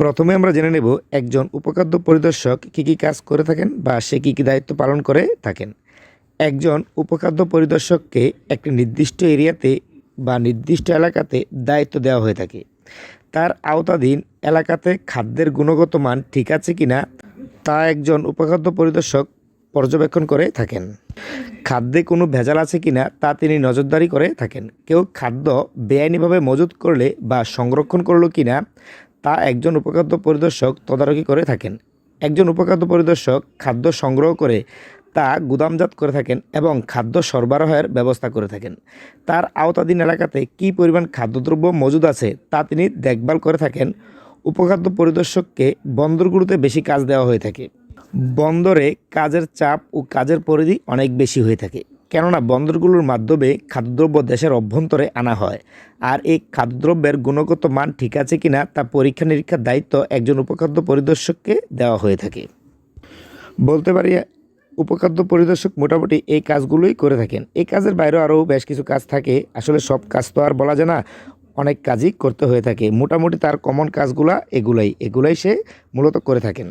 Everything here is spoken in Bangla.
প্রথমে আমরা জেনে নেব একজন উপখাদ্য পরিদর্শক কী কী কাজ করে থাকেন বা সে কী কী দায়িত্ব পালন করে থাকেন। একজন উপখাদ্য পরিদর্শককে একটি নির্দিষ্ট এরিয়াতে বা নির্দিষ্ট এলাকাতে দায়িত্ব দেওয়া হয়ে থাকে। তার আওতাধীন এলাকাতে খাদ্যের গুণগত মান ঠিক আছে কি না তা একজন উপখাদ্য পরিদর্শক পর্যবেক্ষণ করে থাকেন। খাদ্যে কোনো ভেজাল আছে কিনা তা তিনি নজরদারি করে থাকেন। কেউ খাদ্য বেআইনিভাবে মজুত করলে বা সংরক্ষণ করল কিনা তা একজন উপখাদ্য পরিদর্শক তদারকি করে থাকেন। একজন উপখাদ্য পরিদর্শক খাদ্য সংগ্রহ করে তা গুদামজাত করে থাকেন এবং খাদ্য সরবরাহের ব্যবস্থা করে থাকেন। তার আওতাধীন এলাকাতে কী পরিমাণ খাদ্যদ্রব্য মজুদ আছে তা তিনি দেখভাল করে থাকেন। উপখাদ্য পরিদর্শককে বন্দরগুলোতে বেশি কাজ দেওয়া হয়ে থাকে। বন্দরে কাজের চাপ ও কাজের পরিধি অনেক বেশি হয়ে থাকে। কেননা বন্দরগুলোর মাধ্যমে খাদ্যদ্রব্য দেশের অভ্যন্তরে আনা হয়। আর এই খাদ্যদ্রব্যের গুণগত মান ঠিক আছে কিনা তা পরীক্ষা নিরীক্ষার দায়িত্ব একজন উপখাদ্য পরিদর্শককে দেওয়া হয়ে থাকে। বলতে পারি, উপখাদ্য পরিদর্শক মোটামুটি এই কাজগুলোই করে থাকেন। এই কাজের বাইরেও আরও বেশ কিছু কাজ থাকে। আসলে সব কাজ তো আর বলা যায় না, অনেক কাজই করতে হয়ে থাকে। মোটামুটি তার কমন কাজগুলা এগুলাই এগুলাই সে মূলত করে থাকেন।